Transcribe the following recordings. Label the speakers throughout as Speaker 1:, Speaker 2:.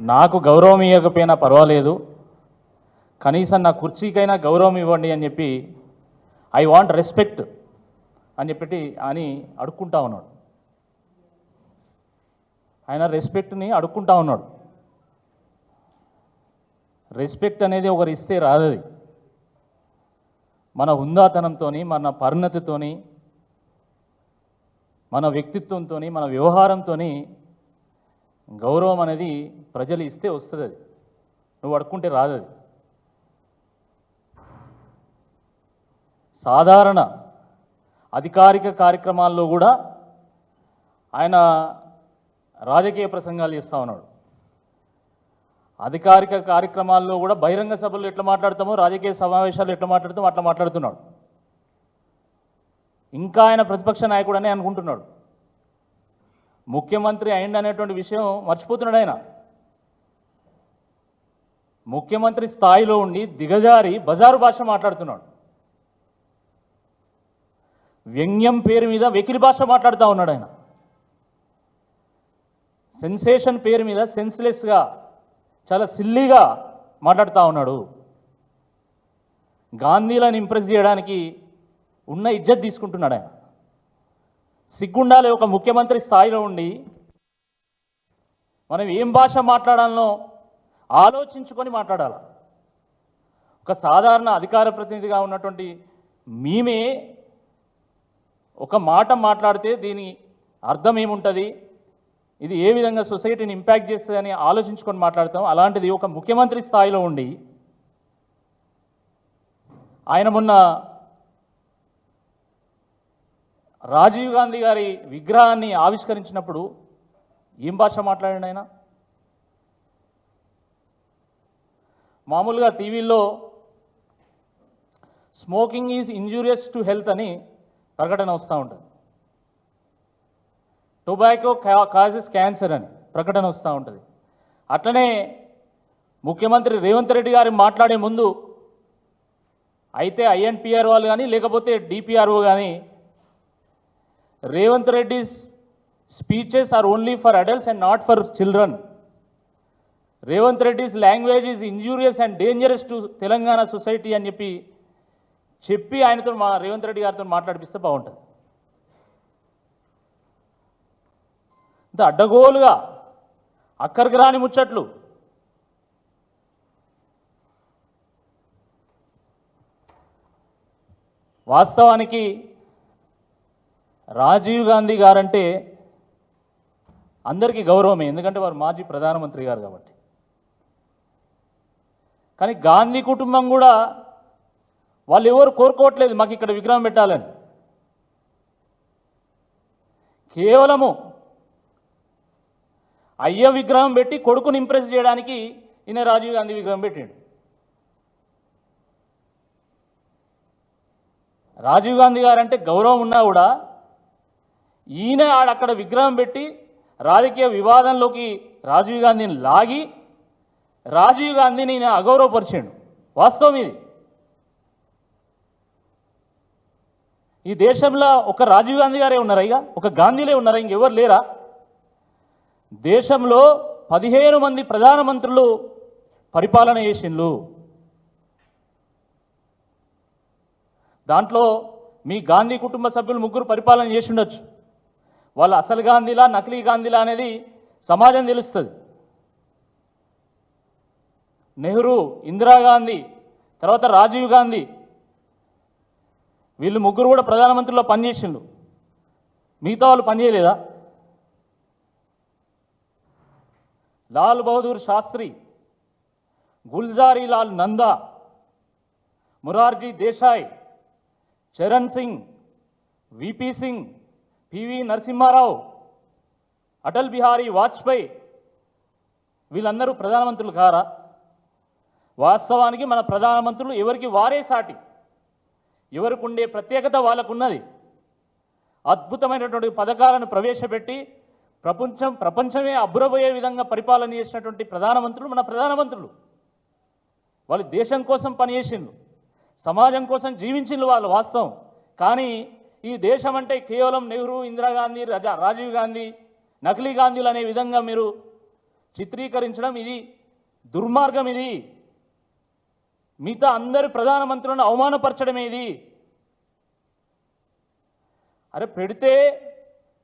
Speaker 1: నాకు గౌరవం ఇవ్వకపోయినా పర్వాలేదు. కనీసం నా కుర్చీకైనా గౌరవం ఇవ్వండి అని చెప్పి ఐ వాంట్ రెస్పెక్ట్ అని చెప్పి అని అడుక్కుంటా ఉన్నాడు. ఆయన రెస్పెక్ట్ని అడుక్కుంటా ఉన్నాడు. రెస్పెక్ట్ అనేది ఒకరు ఇస్తే రాదది. మన హుందాతనంతోని మన పరిణతితోని మన వ్యక్తిత్వంతో మన వ్యవహారంతో గౌరవం అనేది ప్రజలు ఇస్తే వస్తుంది అది. నువ్వు అడుక్కుంటే రాదు అది. సాధారణ అధికారిక కార్యక్రమాల్లో కూడా ఆయన రాజకీయ ప్రసంగాలు చేస్తూ ఉన్నాడు. అధికారిక కార్యక్రమాల్లో కూడా బహిరంగ సభలు ఎట్లా మాట్లాడతామో రాజకీయ సమావేశాలు ఎట్లా మాట్లాడతామో అట్లా మాట్లాడుతున్నాడు. ఇంకా ఆయన ప్రతిపక్ష నాయకుడు అనుకుంటున్నాడు. ముఖ్యమంత్రి అయింది అనేటువంటి విషయం మర్చిపోతున్నాడు ఆయన. ముఖ్యమంత్రి స్థాయిలో ఉండి దిగజారి బజారు భాష మాట్లాడుతున్నాడు. వ్యంగ్యం పేరు మీద వెకిలి భాష మాట్లాడుతూ ఉన్నాడు ఆయన. సెన్సేషన్ పేరు మీద సెన్స్లెస్గా చాలా సిల్లీగా మాట్లాడుతూ ఉన్నాడు. గాంధీలను ఇంప్రెస్ చేయడానికి ఉన్న ఇజ్జత్ తీసుకుంటున్నాడు ఆయన. సిగ్గుండాలి ఒక ముఖ్యమంత్రి స్థాయిలో ఉండి మనం ఏం భాష మాట్లాడాలనో ఆలోచించుకొని మాట్లాడాలి. ఒక సాధారణ అధికార ప్రతినిధిగా ఉన్నటువంటి మేమే ఒక మాట మాట్లాడితే దీని అర్థం ఏముంటుంది? ఇది ఏ విధంగా సొసైటీని ఇంపాక్ట్ చేస్తుందని ఆలోచించుకొని మాట్లాడతాం. అలాంటిది ఒక ముఖ్యమంత్రి స్థాయిలో ఉండి ఆయన మొన్న రాజీవ్ గాంధీ గారి విగ్రహాన్ని ఆవిష్కరించినప్పుడు ఏం భాష మాట్లాడండి ఆయన? మామూలుగా టీవీల్లో smoking is injurious to health అని ప్రకటన వస్తూ ఉంటుంది. టొబాకో కాజెస్ క్యాన్సర్ అని ప్రకటన వస్తూ ఉంటుంది. అట్లనే ముఖ్యమంత్రి రేవంత్ రెడ్డి గారు మాట్లాడే ముందు అయితే ఐఎన్పిఆర్ వాళ్ళు కానీ లేకపోతే డిపిఆర్ఓ కానీ Revanth Reddy's speeches are only for adults and not for children Revanth Reddy's language is injurious and dangerous to Telangana society అని చెప్పి చెప్పి ఆయనతో మా రేవంత్ రెడ్డి గారితో మాట్లాడిపిస్తే బాగుంటుంది. ఇంత అడ్డగోలుగా అక్కడికి రాని ముచ్చట్లు. వాస్తవానికి రాజీవ్ గాంధీ గారంటే అందరికీ గౌరవమే ఎందుకంటే వారు మాజీ ప్రధానమంత్రి గారు కాబట్టి. కానీ గాంధీ కుటుంబం కూడా వాళ్ళు ఎవరు కోరుకోవట్లేదు మాకు ఇక్కడ విగ్రహం పెట్టాలని. కేవలము అయ్య విగ్రహం పెట్టి కొడుకుని ఇంప్రెస్ చేయడానికి ఈయన రాజీవ్ గాంధీ విగ్రహం పెట్టాడు. రాజీవ్ గాంధీ గారంటే గౌరవం ఉన్నా కూడా ఈయన ఆడక్కడ విగ్రహం పెట్టి రాజకీయ వివాదంలోకి రాజీవ్ గాంధీని లాగి రాజీవ్ గాంధీని ఈయన అగౌరవపరిచాడు. వాస్తవం ఇది. ఈ దేశంలో ఒక రాజీవ్ గాంధీ గారే ఉన్నారా ఇక? ఒక గాంధీలే ఉన్నారా? ఇంకెవరు లేరా? దేశంలో పదిహేను మంది ప్రధానమంత్రులు పరిపాలన చేసిండ్లు. దాంట్లో మీ గాంధీ కుటుంబ సభ్యులు ముగ్గురు పరిపాలన చేసి ఉండొచ్చు. వాళ్ళు అసలు గాంధీలా నకిలీ గాంధీలా అనేది సమాజం తెలుస్తుంది. నెహ్రూ ఇందిరాగాంధీ తర్వాత రాజీవ్ గాంధీ వీళ్ళు ముగ్గురు కూడా ప్రధానమంత్రిలో పనిచేసిండు మిగతా వాళ్ళు పనిచేయలేదా? Lal Bahadur Shastri Gulzari Lal Nanda Morarji Desai Charan Singh V P Singh P V Narasimha Rao Atal Bihari Vajpayee వీళ్ళందరూ ప్రధానమంత్రులు కారా? వాస్తవానికి మన ప్రధానమంత్రులు ఎవరికి వారే సాటి? ఎవరికి ఉండే ప్రత్యేకత వాళ్ళకున్నది? అద్భుతమైనటువంటి పథకాలను ప్రవేశపెట్టి ప్రపంచం ప్రపంచమే అబ్బురబోయే విధంగా పరిపాలన చేసినటువంటి ప్రధానమంత్రులు మన ప్రధానమంత్రులు. వాళ్ళు దేశం కోసం పనిచేసిండ్రు సమాజం కోసం జీవించిండ్రు వాళ్ళు వాస్తవం. కానీ ఈ దేశం అంటే కేవలం నెహ్రూ ఇందిరాగాంధీ రజా రాజీవ్ గాంధీ నకిలీ గాంధీలు అనే విధంగా మీరు చిత్రీకరించడం ఇది దుర్మార్గం ఇది. మిగతా అందరి ప్రధానమంత్రులను అవమానపరచడమే ఇది. అరే పెడితే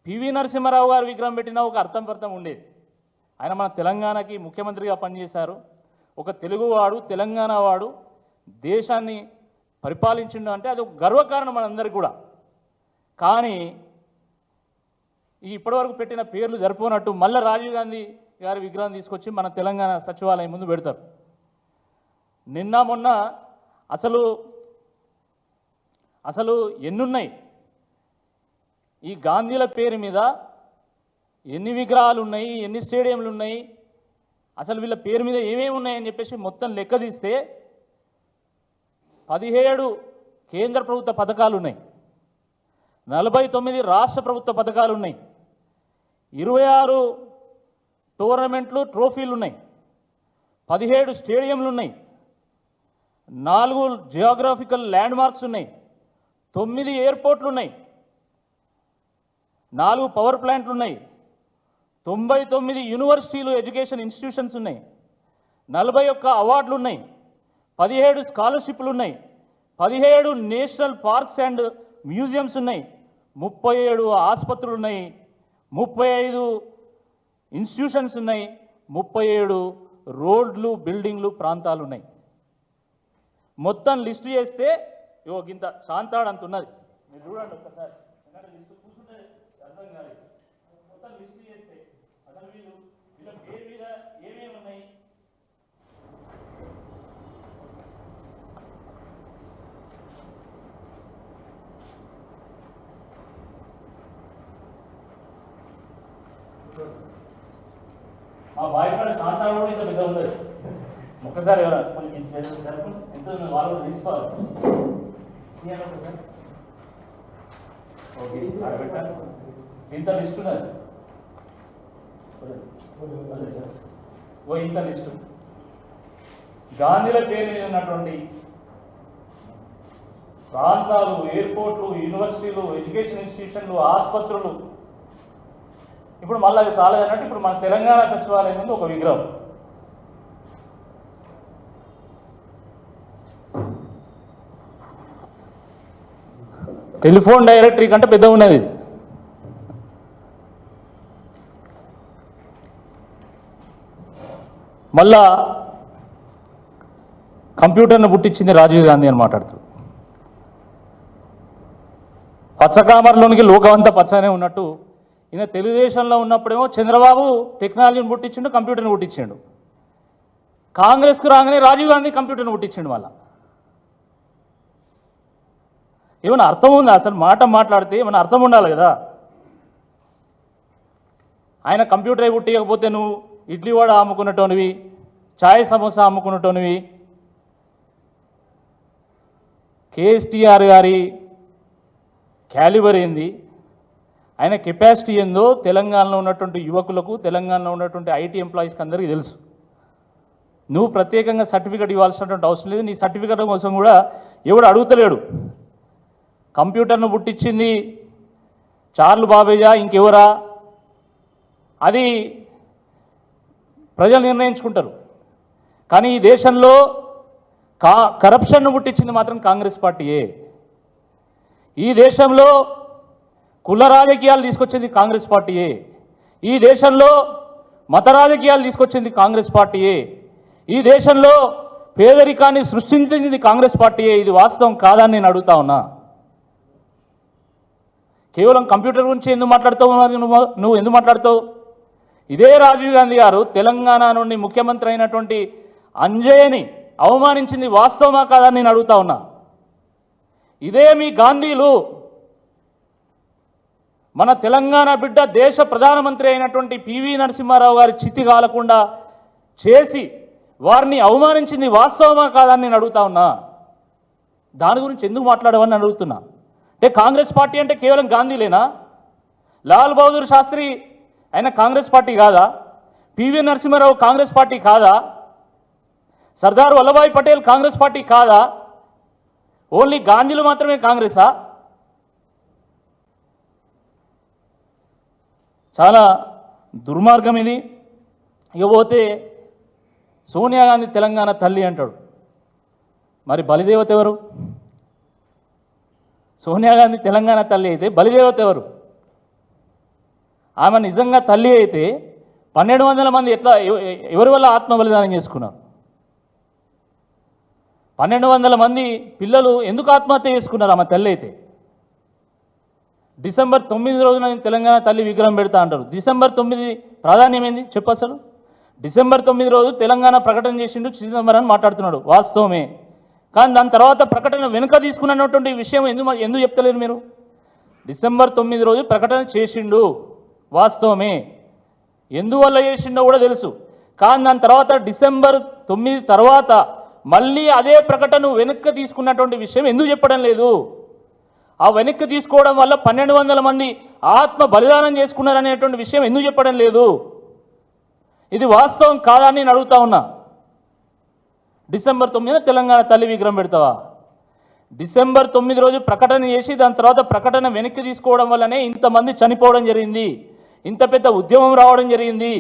Speaker 1: పివి నరసింహారావు గారు విగ్రహం పెట్టినా ఒక అర్థం పర్థం ఉండేది. ఆయన మన తెలంగాణకి ముఖ్యమంత్రిగా పనిచేశారు. ఒక తెలుగువాడు తెలంగాణ వాడు దేశాన్ని పరిపాలించిండు అంటే అది ఒక గర్వకారణం మనందరికీ కూడా. కానీ ఇప్పటివరకు పెట్టిన పేర్లు జరిపోనట్టు మళ్ళీ రాజీవ్ గాంధీ గారి విగ్రహం తీసుకొచ్చి మన తెలంగాణ సచివాలయం ముందు పెడతారు. నిన్న మొన్న అసలు అసలు ఎన్నున్నాయి? ఈ గాంధీల పేరు మీద ఎన్ని విగ్రహాలు ఉన్నాయి ఎన్ని స్టేడియంలు ఉన్నాయి అసలు వీళ్ళ పేరు మీద ఏమేమి ఉన్నాయని చెప్పేసి మొత్తం లెక్క తీస్తే పదిహేడు కేంద్ర ప్రభుత్వ పథకాలు ఉన్నాయి. నలభై తొమ్మిది రాష్ట్ర ప్రభుత్వ పథకాలు ఉన్నాయి. ఇరవై ఆరు టోర్నమెంట్లు ట్రోఫీలు ఉన్నాయి. పదిహేడు స్టేడియంలు ఉన్నాయి. నాలుగు జియోగ్రాఫికల్ ల్యాండ్ మార్క్స్ ఉన్నాయి. తొమ్మిది ఎయిర్పోర్ట్లు ఉన్నాయి. నాలుగు పవర్ ప్లాంట్లు ఉన్నాయి. తొంభై తొమ్మిది యూనివర్సిటీలు ఎడ్యుకేషన్ ఇన్స్టిట్యూషన్స్ ఉన్నాయి. నలభై ఒక్క అవార్డులు ఉన్నాయి. పదిహేడు స్కాలర్షిప్లు ఉన్నాయి. పదిహేడు నేషనల్ పార్క్స్ అండ్ మ్యూజియంస్ ఉన్నాయి. ముప్పై ఏడు ఆసుపత్రులు ఉన్నాయి ముప్పై ఐదు ఇన్స్టిట్యూషన్స్ ఉన్నాయి ముప్పై ఏడు రోడ్లు బిల్డింగ్లు ప్రాంతాలు ఉన్నాయి మొత్తం లిస్టు చేస్తే ఇవో గింత శాంతాడు అంత ఉన్నది మీరు చూడండి ఒక్కసారి. లిస్టు కూర్చుంటే అర్థం కాలేదు మొత్తం లిస్టు చేస్తే అసలు వీళ్ళు వీళ్ళ పేరు మీద ఏమేమి ఉన్నాయి మా బాయ్ ఫ్రెండ్ శాంతాడు కూడా ఇంత పెద్ద ఉండదు. ఒక్కసారి ఎవరైనా కొంచెం జరుపుకుంటే ఎంత వాళ్ళు కూడా తీసుకోవాలి. ఓకే. ఇంత లిస్ట్ ఉన్నది. ఓ ఇంత లిస్టు. గాంధీల పేరు మీద ఉన్నటువంటి ప్రాంతాలు ఎయిర్పోర్ట్లు యూనివర్సిటీలు ఎడ్యుకేషన్ ఇన్స్టిట్యూషన్లు ఆసుపత్రులు ఇప్పుడు మళ్ళీ అది చాలదు ఇప్పుడు మన తెలంగాణ సచివాలయం ముందు ఒక విగ్రహం. టెలిఫోన్ డైరెక్టరీ కంటే పెద్ద ఉన్నది. మళ్ళా కంప్యూటర్ను పుట్టించింది రాజీవ్ గాంధీ అని మాట్లాడుతాడు పచ్చకామర్లోనికి లోకమంతా పచ్చనే ఉన్నట్టు ఈయన తెలుగుదేశంలో ఉన్నప్పుడేమో చంద్రబాబు టెక్నాలజీని పుట్టించిండు కంప్యూటర్ని పుట్టించిండు. కాంగ్రెస్కు రాగానే రాజీవ్ గాంధీ కంప్యూటర్ని పుట్టించిండు మళ్ళీ. ఏమైనా అర్థం ఉందా? అసలు మాట మాట్లాడితే ఏమైనా అర్థం ఉండాలి కదా? ఆయన కంప్యూటర్ పుట్టియకపోతే నువ్వు ఇడ్లీ వడ అమ్ముకున్నటోనివి ఛాయ్ సమోసా అమ్ముకున్నటోనివి. కేఎస్టీఆర్ గారి క్యాలిబర్ ఏంది? ఆయన కెపాసిటీ ఏందో తెలంగాణలో ఉన్నటువంటి యువకులకు తెలంగాణలో ఉన్నటువంటి ఐటీ ఎంప్లాయీస్కి అందరికీ తెలుసు. నువ్వు ప్రత్యేకంగా సర్టిఫికెట్ ఇవ్వాల్సినటువంటి అవసరం లేదు. నీ సర్టిఫికెట్ కోసం కూడా ఎవడు అడుగుతలేడు. కంప్యూటర్ను పుట్టించింది చార్లు బాబేజా ఇంకెవరా? అది ప్రజలు నిర్ణయించుకుంటారు. కానీ ఈ దేశంలో కా కరప్షన్ను పుట్టించింది మాత్రం కాంగ్రెస్ పార్టీయే. ఈ దేశంలో కుల రాజకీయాలు తీసుకొచ్చింది కాంగ్రెస్ పార్టీయే. ఈ దేశంలో మత రాజకీయాలు తీసుకొచ్చింది కాంగ్రెస్ పార్టీయే. ఈ దేశంలో పేదరికాన్ని సృష్టించింది కాంగ్రెస్ పార్టీయే. ఇది వాస్తవం కాదని నేను అడుగుతా ఉన్నా. కేవలం కంప్యూటర్ గురించి ఎందుకు మాట్లాడుతావు నువ్వు? నువ్వు ఎందుకు మాట్లాడుతావు? ఇదే రాజీవ్ గాంధీ గారు తెలంగాణ నుండి ముఖ్యమంత్రి అయినటువంటి అంజయ్యని అవమానించింది వాస్తవమా కాదని నేను అడుగుతా ఉన్నా. ఇదే మీ గాంధీలు మన తెలంగాణ బిడ్డ దేశ ప్రధానమంత్రి అయినటువంటి పివి నరసింహారావు గారి చితి కాలకుండా చేసి వారిని అవమానించింది వాస్తవమా కాదని నేను అడుగుతా ఉన్నా. దాని గురించి ఎందుకు మాట్లాడవని అడుగుతున్నా. అంటే కాంగ్రెస్ పార్టీ అంటే కేవలం గాంధీలేనా? లాల్ బహదూర్ శాస్త్రి ఆయన కాంగ్రెస్ పార్టీ కాదా? P V Narasimha Rao Congress party కాదా? సర్దార్ వల్లభాయ్ పటేల్ కాంగ్రెస్ పార్టీ కాదా? ఓన్లీ గాంధీలు మాత్రమే కాంగ్రెసా? చాలా దుర్మార్గం ఇది. ఇకపోతే సోనియా గాంధీ తెలంగాణ తల్లి అంటాడు. మరి బలిదేవత ఎవరు? సోనియా గాంధీ తెలంగాణ తల్లి అయితే బలిదేవత ఎవరు? ఆమె నిజంగా తల్లి అయితే పన్నెండు వందల మంది ఎట్లా ఎవరి వల్ల ఆత్మ బలిదానం చేసుకున్నారు? పన్నెండు వందల మంది పిల్లలు ఎందుకు ఆత్మహత్య చేసుకున్నారు ఆమె తల్లి అయితే? డిసెంబర్ తొమ్మిది రోజున నేను తెలంగాణ తల్లి విగ్రహం పెడతా అంటారు. డిసెంబర్ తొమ్మిది ప్రాధాన్యం ఏంది? చెప్పు అసలు డిసెంబర్ తొమ్మిది రోజు తెలంగాణ ప్రకటన చేసిండు చిదంబరం అని మాట్లాడుతున్నాడు. వాస్తవమే. కానీ దాని తర్వాత ప్రకటన వెనుక తీసుకున్నటువంటి విషయం ఎందుకు ఎందుకు చెప్తలేరు మీరు? డిసెంబర్ తొమ్మిది రోజు ప్రకటన చేసిండు. వాస్తవమే. ఎందువల్ల చేసిండో కూడా తెలుసు. కానీ దాని తర్వాత డిసెంబర్ తొమ్మిది తర్వాత మళ్ళీ అదే ప్రకటన వెనక్కి తీసుకున్నటువంటి విషయం ఎందుకు చెప్పడం లేదు? ఆ వెనక్కి తీసుకోవడం వల్ల పన్నెండు వందల మంది ఆత్మ బలిదానం చేసుకున్నారనేటువంటి విషయం ఎందుకు చెప్పడం లేదు? ఇది వాస్తవం కాదా అని నేను అడుగుతా ఉన్నా. డిసెంబర్ తొమ్మిదిన తెలంగాణ తల్లి విగ్రహం పెడతావా? డిసెంబర్ తొమ్మిది రోజు ప్రకటన చేసి దాని తర్వాత ప్రకటన వెనక్కి తీసుకోవడం వల్లనే ఇంతమంది చనిపోవడం జరిగింది. ఇంత పెద్ద ఉద్యమం రావడం జరిగింది.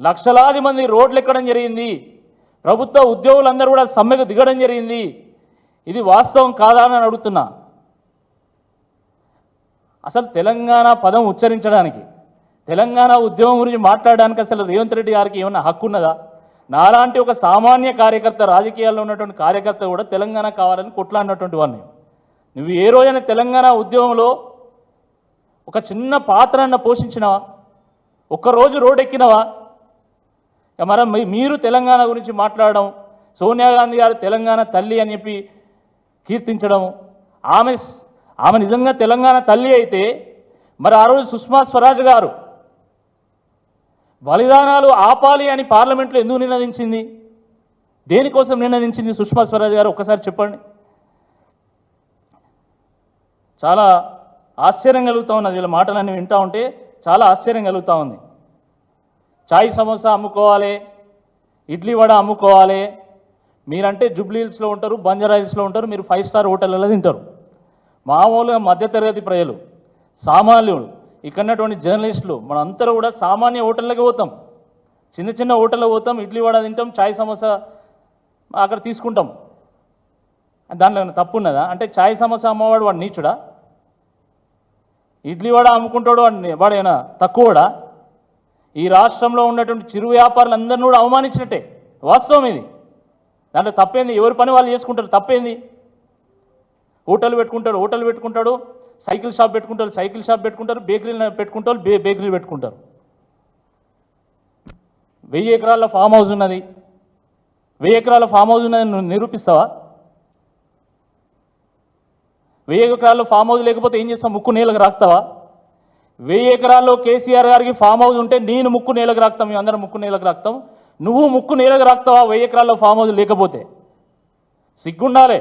Speaker 1: లక్షలాది మంది రోడ్లు ఎక్కడం జరిగింది. ప్రభుత్వ ఉద్యోగులందరూ కూడా సమ్మెకు దిగడం జరిగింది. ఇది వాస్తవం కాదా అని అడుగుతున్నా. అసలు తెలంగాణ పదం ఉచ్చరించడానికి తెలంగాణ ఉద్యమం గురించి మాట్లాడడానికి అసలు రేవంత్ రెడ్డి గారికి ఏమన్నా హక్కు ఉన్నదా? నాలాంటి ఒక సామాన్య కార్యకర్త రాజకీయాల్లో ఉన్నటువంటి కార్యకర్త కూడా తెలంగాణ కావాలని కొట్లాడినటువంటి వాడిని. నువ్వు ఏ రోజైనా తెలంగాణ ఉద్యమంలో ఒక చిన్న పాత్రన్న పోషించినవా? ఒక్కరోజు రోడ్ ఎక్కినవా ఇక మరి మీరు తెలంగాణ గురించి మాట్లాడడం సోనియా గాంధీ గారు తెలంగాణ తల్లి అని చెప్పి కీర్తించడం ఆమె ఆమె నిజంగా తెలంగాణ తల్లి అయితే మరి ఆ రోజు సుష్మా స్వరాజ్ గారు బలిదానాలు ఆపాలి అని పార్లమెంట్లో ఎందుకు నినదించింది? దేనికోసం నినదించింది సుష్మా స్వరాజ్ గారు? ఒక్కసారి చెప్పండి. చాలా ఆశ్చర్యం కలుగుతూ ఉన్నది. వీళ్ళ మాటలన్నీ వింటూ ఉంటే చాలా ఆశ్చర్యం కలుగుతూ ఉంది. చాయ్ సమోసా అమ్ముకోవాలి ఇడ్లీ వడ అమ్ముకోవాలి మీరంటే జూబ్లీ హిల్స్లో ఉంటారు బంజారా హిల్స్లో ఉంటారు మీరు ఫైవ్ స్టార్ హోటళ్ళలో తింటారు. మామూలుగా మధ్యతరగతి ప్రజలు సామాన్యులు ఇక్కడటువంటి జర్నలిస్టులు మన అందరూ కూడా సామాన్య హోటళ్ళకి పోతాం. చిన్న చిన్న హోటళ్ళకి పోతాం ఇడ్లీ వడ తింటాం చాయ్ సమోసా అక్కడ తీసుకుంటాం. దాంట్లో ఏమైనా తప్పు ఉన్నదా? అంటే చాయ్ సమోసా అమ్మవాడు వాడు నీచుడా? ఇడ్లీ వడ అమ్ముకుంటాడు వాడు వాడేనా తక్కువడా? ఈ రాష్ట్రంలో ఉన్నటువంటి చిరు వ్యాపారులందరినీ కూడా అవమానించినట్టే. వాస్తవం ఇది. దాంట్లో తప్పేంది? ఎవరి పని వాళ్ళు చేసుకుంటారు? తప్పేంది? హోటల్ పెట్టుకుంటాడు హోటల్ పెట్టుకుంటాడు సైకిల్ షాప్ పెట్టుకుంటారు సైకిల్ షాప్ పెట్టుకుంటారు బేకరీలు పెట్టుకుంటారు బే బేకరీలు పెట్టుకుంటారు. వెయ్యి ఎకరాల ఫామ్ హౌస్ ఉన్నది. వెయ్యి ఎకరాల ఫామ్ హౌస్ ఉన్నది నువ్వు నిరూపిస్తావా? వెయ్యి ఎకరాల్లో ఫామ్ హౌస్ లేకపోతే ఏం చేస్తావు? ముక్కు నీళ్ళకి రాస్తావా వెయ్యి ఎకరాల్లో కేసీఆర్ గారికి ఫామ్ హౌస్ ఉంటే నేను ముక్కు నేలకు రాక్తాం మేము అందరం ముక్కు నేలకు రాస్తాం నువ్వు ముక్కు నేలకు రాక్తావా? వెయ్యి ఎకరాల్లో ఫామ్ హౌస్ లేకపోతే. సిగ్గుండాలే.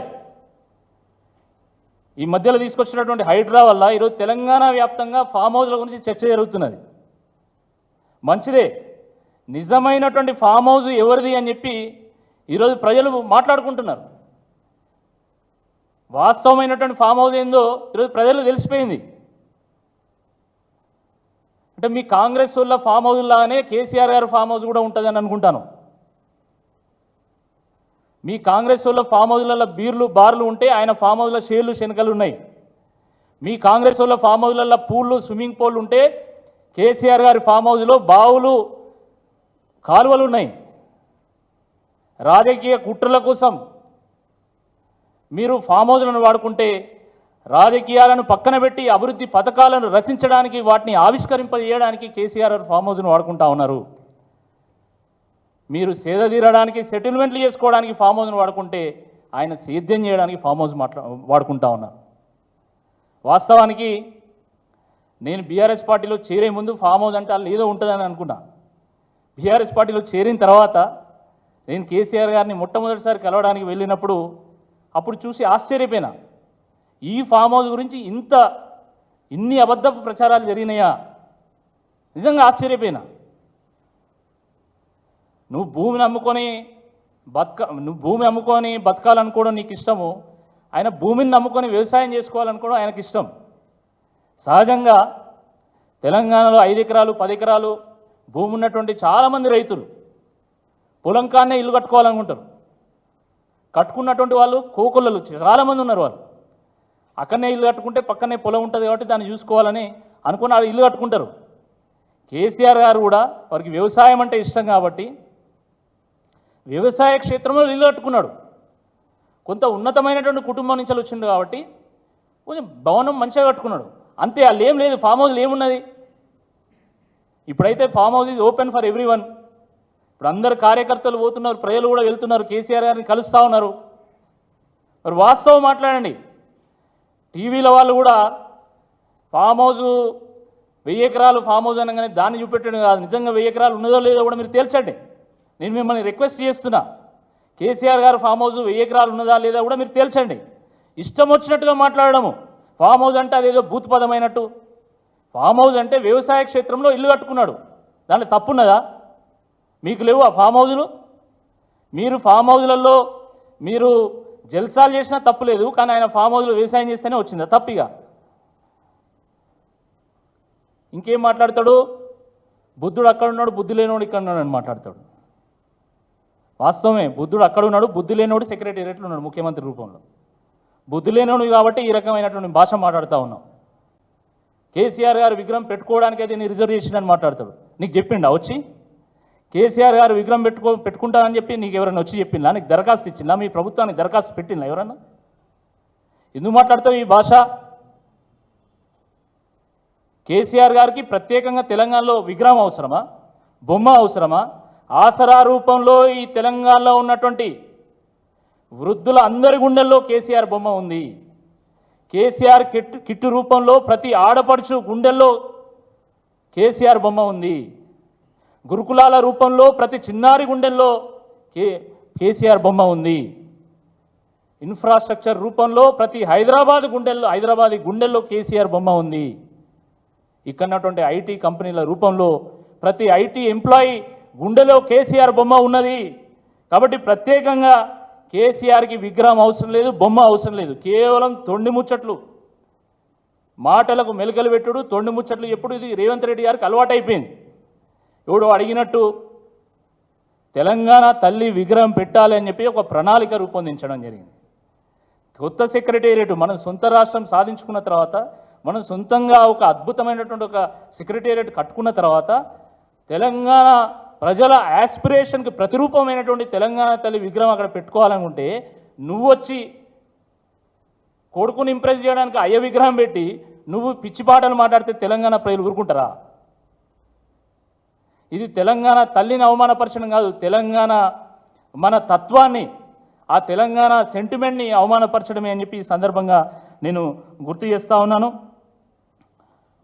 Speaker 1: ఈ మధ్యలో తీసుకొచ్చినటువంటి హైడ్రా వల్ల ఈరోజు తెలంగాణ వ్యాప్తంగా ఫామ్ హౌస్ల గురించి చర్చ జరుగుతున్నది. మంచిదే. నిజమైనటువంటి ఫామ్ హౌస్ ఎవరిది అని చెప్పి ఈరోజు ప్రజలు మాట్లాడుకుంటున్నారు. వాస్తవమైనటువంటి ఫామ్ హౌస్ ఏందో ఈరోజు ప్రజలు తెలిసిపోయింది. అంటే మీ కాంగ్రెస్ వాళ్ళ ఫామ్ హౌస్ లాగానే కేసీఆర్ గారి ఫామ్ హౌస్ కూడా ఉంటుందని అనుకుంటాను. మీ కాంగ్రెస్ వాళ్ళ ఫామ్ హౌస్లలో బీర్లు బార్లు ఉంటే ఆయన ఫామ్ హౌస్లో షేర్లు శనకలు ఉన్నాయి. మీ కాంగ్రెస్ వాళ్ళ ఫామ్ హౌస్లలో పూళ్ళు స్విమ్మింగ్ పూల్ ఉంటే కేసీఆర్ గారి ఫామ్ హౌస్లో బావులు కాలువలు ఉన్నాయి. రాజకీయ కుట్రల కోసం మీరు ఫామ్ హౌస్లను వాడుకుంటే రాజకీయాలను పక్కన పెట్టి అభివృద్ధి పథకాలను రచించడానికి వాటిని ఆవిష్కరింపజేయడానికి కేసీఆర్ ఫామ్ హౌస్ను వాడుకుంటా ఉన్నారు. మీరు సేద తీరడానికి సెటిల్మెంట్లు చేసుకోవడానికి ఫామ్ హౌస్ను వాడుకుంటే ఆయన సేద్యం చేయడానికి ఫామ్ హౌస్ మాట్లా వాడుకుంటా ఉన్నారు. వాస్తవానికి నేను బీఆర్ఎస్ పార్టీలో చేరే ముందు ఫామ్ హౌస్ అంటే వాళ్ళు ఏదో ఉంటుందని అనుకున్నా. బీఆర్ఎస్ పార్టీలో చేరిన తర్వాత నేను కేసీఆర్ గారిని మొట్టమొదటిసారి కలవడానికి వెళ్ళినప్పుడు అప్పుడు చూసి ఆశ్చర్యపోయినా. ఈ ఫామ్ హౌస్ గురించి ఇంత ఇన్ని అబద్ధపు ప్రచారాలు జరిగినాయా? నిజంగా ఆశ్చర్యపోయినా? నువ్వు భూమిని అమ్ముకొని బతక నువ్వు భూమి అమ్ముకొని బతకాలనుకోవడం నీకు ఇష్టము. ఆయన భూమిని నమ్ముకొని వ్యవసాయం చేసుకోవాలనుకోవడం ఆయనకి ఇష్టం. సహజంగా తెలంగాణలో ఐదు ఎకరాలు పది ఎకరాలు భూమి ఉన్నటువంటి చాలామంది రైతులు పొలం కాన్నే ఇల్లు కట్టుకోవాలనుకుంటారు. కట్టుకున్నటువంటి వాళ్ళు కోకొల్లలు చాలామంది ఉన్నారు వాళ్ళు. అక్కడనే ఇల్లు కట్టుకుంటే పక్కనే పొలం ఉంటుంది కాబట్టి దాన్ని చూసుకోవాలని అనుకుని వాళ్ళు ఇల్లు కట్టుకుంటారు. కేసీఆర్ గారు కూడా వారికి వ్యవసాయం అంటే ఇష్టం కాబట్టి వ్యవసాయ క్షేత్రంలో ఇల్లు కట్టుకున్నాడు. కొంత ఉన్నతమైనటువంటి కుటుంబం నుంచి వచ్చిండు కాబట్టి కొంచెం భవనం మంచిగా కట్టుకున్నాడు. అంతే వాళ్ళు ఏం లేదు ఫామ్ హౌస్లో ఏమున్నది? ఇప్పుడైతే farm house is open for everyone ఇప్పుడు అందరు కార్యకర్తలు పోతున్నారు ప్రజలు కూడా వెళ్తున్నారు కేసీఆర్ గారిని కలుస్తూ ఉన్నారు. మరి వాస్తవం మాట్లాడండి. టీవీల వాళ్ళు కూడా ఫామ్ హౌస్ వెయ్యి ఎకరాలు ఫామ్ హౌస్ అనగానే దాన్ని చూపెట్టడం కాదు. నిజంగా వెయ్యి ఎకరాలు ఉన్నదో లేదో కూడా మీరు తేల్చండి. నేను మిమ్మల్ని రిక్వెస్ట్ చేస్తున్నా. కేసీఆర్ గారు ఫామ్ హౌస్ వెయ్యి ఎకరాలు ఉన్నదా లేదా కూడా మీరు తేల్చండి. ఇష్టం వచ్చినట్టుగా మాట్లాడడము. ఫామ్ హౌస్ అంటే అదేదో భూత పదమైనట్టు. ఫామ్ హౌస్ అంటే వ్యవసాయ క్షేత్రంలో ఇల్లు కట్టుకున్నాడు. దాంట్లో తప్పున్నదా? మీకు లేవు ఆ ఫామ్ హౌజులు మీరు ఫామ్ హౌజులలో మీరు జల్సాలు చేసినా తప్పు లేదు కానీ ఆయన ఫామ్ హౌస్లో వ్యవసాయం చేస్తేనే వచ్చిందా. తప్పిగా ఇంకేం. మాట్లాడతాడు? బుద్ధుడు అక్కడ ఉన్నాడు బుద్ధి లేనోడు ఇక్కడ ఉన్నాడు అని మాట్లాడతాడు. వాస్తవమే బుద్ధుడు అక్కడ ఉన్నాడు బుద్ధి లేనోడు సెక్రటేరియట్లో ఉన్నాడు ముఖ్యమంత్రి రూపంలో. బుద్ధి లేనోడు కాబట్టి ఈ రకమైనటువంటి భాష మాట్లాడుతూ ఉన్నాం. కేసీఆర్ గారు విగ్రహం పెట్టుకోవడానికి అయితే నేను రిజర్వ్ చేసిందని మాట్లాడతాడు. నీకు చెప్పిండా? వచ్చి. కేసీఆర్ గారు విగ్రహం పెట్టుకో పెట్టుకుంటానని చెప్పి నీకు ఎవరైనా వచ్చి చెప్పిందా నీకు దరఖాస్తు ఇచ్చిందా మీ ప్రభుత్వానికి దరఖాస్తు పెట్టిందా ఎవరన్నా? ఎందుకు మాట్లాడతావు ఈ భాష? కేసీఆర్ గారికి ప్రత్యేకంగా తెలంగాణలో విగ్రహం అవసరమా? బొమ్మ అవసరమా? ఆసరా రూపంలో ఈ తెలంగాణలో ఉన్నటువంటి వృద్ధుల అందరి గుండెల్లో కేసీఆర్ బొమ్మ ఉంది. కేసీఆర్ కిట్ కిట్టు రూపంలో ప్రతి ఆడపడుచు గుండెల్లో కేసీఆర్ బొమ్మ ఉంది. గురుకులాల రూపంలో ప్రతి చిన్నారి గుండెల్లో కే కేసీఆర్ బొమ్మ ఉంది. ఇన్ఫ్రాస్ట్రక్చర్ రూపంలో ప్రతి హైదరాబాద్ గుండెల్లో హైదరాబాద్ గుండెల్లో కేసీఆర్ బొమ్మ ఉంది. ఇక్కడటువంటి ఐటీ కంపెనీల రూపంలో ప్రతి ఐటీ ఎంప్లాయీ గుండెలో కేసీఆర్ బొమ్మ ఉన్నది. కాబట్టి ప్రత్యేకంగా కేసీఆర్కి విగ్రహం అవసరం లేదు బొమ్మ అవసరం లేదు. కేవలం తొండి ముచ్చట్లు. మాటలకు మెలకలు పెట్టుడు తొండి ముచ్చట్లు ఎప్పుడు ఇది రేవంత్ రెడ్డి గారికి అలవాటైపోయింది. ఎవడో అడిగినట్టు తెలంగాణ తల్లి విగ్రహం పెట్టాలి అని చెప్పి ఒక ప్రణాళిక రూపొందించడం జరిగింది. కొత్త సెక్రటేరియట్ మనం సొంత రాష్ట్రం సాధించుకున్న తర్వాత మనం సొంతంగా ఒక అద్భుతమైనటువంటి ఒక సెక్రటేరియట్ కట్టుకున్న తర్వాత తెలంగాణ ప్రజల యాస్పిరేషన్కి ప్రతిరూపమైనటువంటి తెలంగాణ తల్లి విగ్రహం అక్కడ పెట్టుకోవాలనుకుంటే నువ్వు వచ్చి కొడుకుని ఇంప్రెస్ చేయడానికి అయ్య విగ్రహం పెట్టి నువ్వు పిచ్చి పాటలు మాట్లాడితే తెలంగాణ ప్రజలు ఊరుకుంటారా? ఇది తెలంగాణ తల్లిని అవమానపరచడం కాదు. తెలంగాణ మన తత్వాన్ని ఆ తెలంగాణ సెంటిమెంట్ని అవమానపరచడమే అని చెప్పి ఈ సందర్భంగా నేను గుర్తు చేస్తూ ఉన్నాను.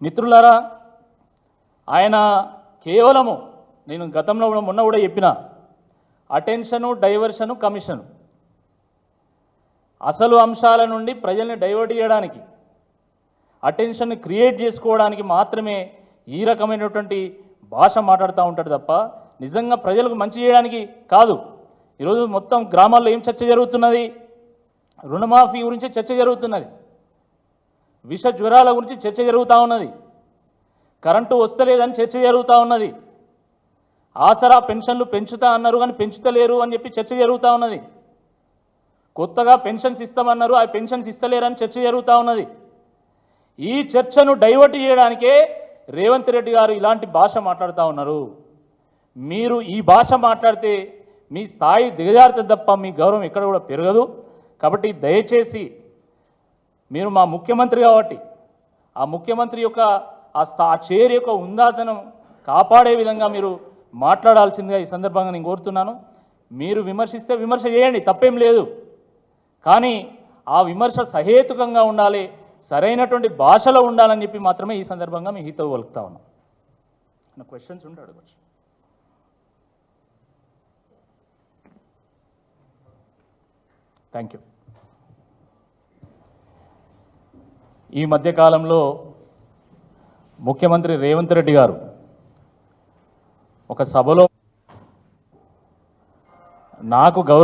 Speaker 1: మిత్రులారా ఆయన కేవలము నేను గతంలో కూడా మొన్న కూడా చెప్పిన అటెన్షను డైవర్షను కమిషను అసలు అంశాల నుండి ప్రజల్ని డైవర్ట్ చేయడానికి అటెన్షన్ క్రియేట్ చేసుకోవడానికి మాత్రమే ఈ రకమైనటువంటి భాష మాట్లాడుతూ ఉంటాడు తప్ప నిజంగా ప్రజలకు మంచి చేయడానికి కాదు. ఈరోజు మొత్తం గ్రామాల్లో ఏం చర్చ జరుగుతున్నది? రుణమాఫీ గురించి చర్చ జరుగుతున్నది. విష జ్వరాల గురించి చర్చ జరుగుతూ ఉన్నది. కరెంటు వస్తలేదని చర్చ జరుగుతూ ఉన్నది. ఆసరా పెన్షన్లు పెంచుతా అన్నారు కానీ పెంచుతలేరు అని చెప్పి చర్చ జరుగుతూ ఉన్నది. కొత్తగా పెన్షన్స్ ఇస్తామన్నారు ఆ పెన్షన్స్ ఇస్తలేరని చర్చ జరుగుతూ ఉన్నది. ఈ చర్చను డైవర్ట్ చేయడానికే రేవంత్ రెడ్డి గారు ఇలాంటి భాష మాట్లాడుతూ ఉన్నారు. మీరు ఈ భాష మాట్లాడితే మీ స్థాయి దిగజారితే తప్ప మీ గౌరవం ఎక్కడ కూడా పెరగదు. కాబట్టి దయచేసి మీరు మా ముఖ్యమంత్రి కాబట్టి ఆ ముఖ్యమంత్రి యొక్క ఆ స్థా ఆ చైర్ యొక్క ఉందాతనం కాపాడే విధంగా మీరు మాట్లాడాల్సిందిగా ఈ సందర్భంగా నేను కోరుతున్నాను. మీరు విమర్శిస్తే విమర్శ చేయండి తప్పేం లేదు. కానీ ఆ విమర్శ సహేతుకంగా ఉండాలి. సరైనటువంటి భాషలో ఉండాలని చెప్పి మాత్రమే ఈ సందర్భంగా మీ హితవు పలుకుతా ఉన్నాం. నా క్వశ్చన్స్ ఉంటే అడగచ్చు. థ్యాంక్ యూ ఈ మధ్యకాలంలో ముఖ్యమంత్రి రేవంత్ రెడ్డి గారు ఒక సభలో నాకు గౌరవ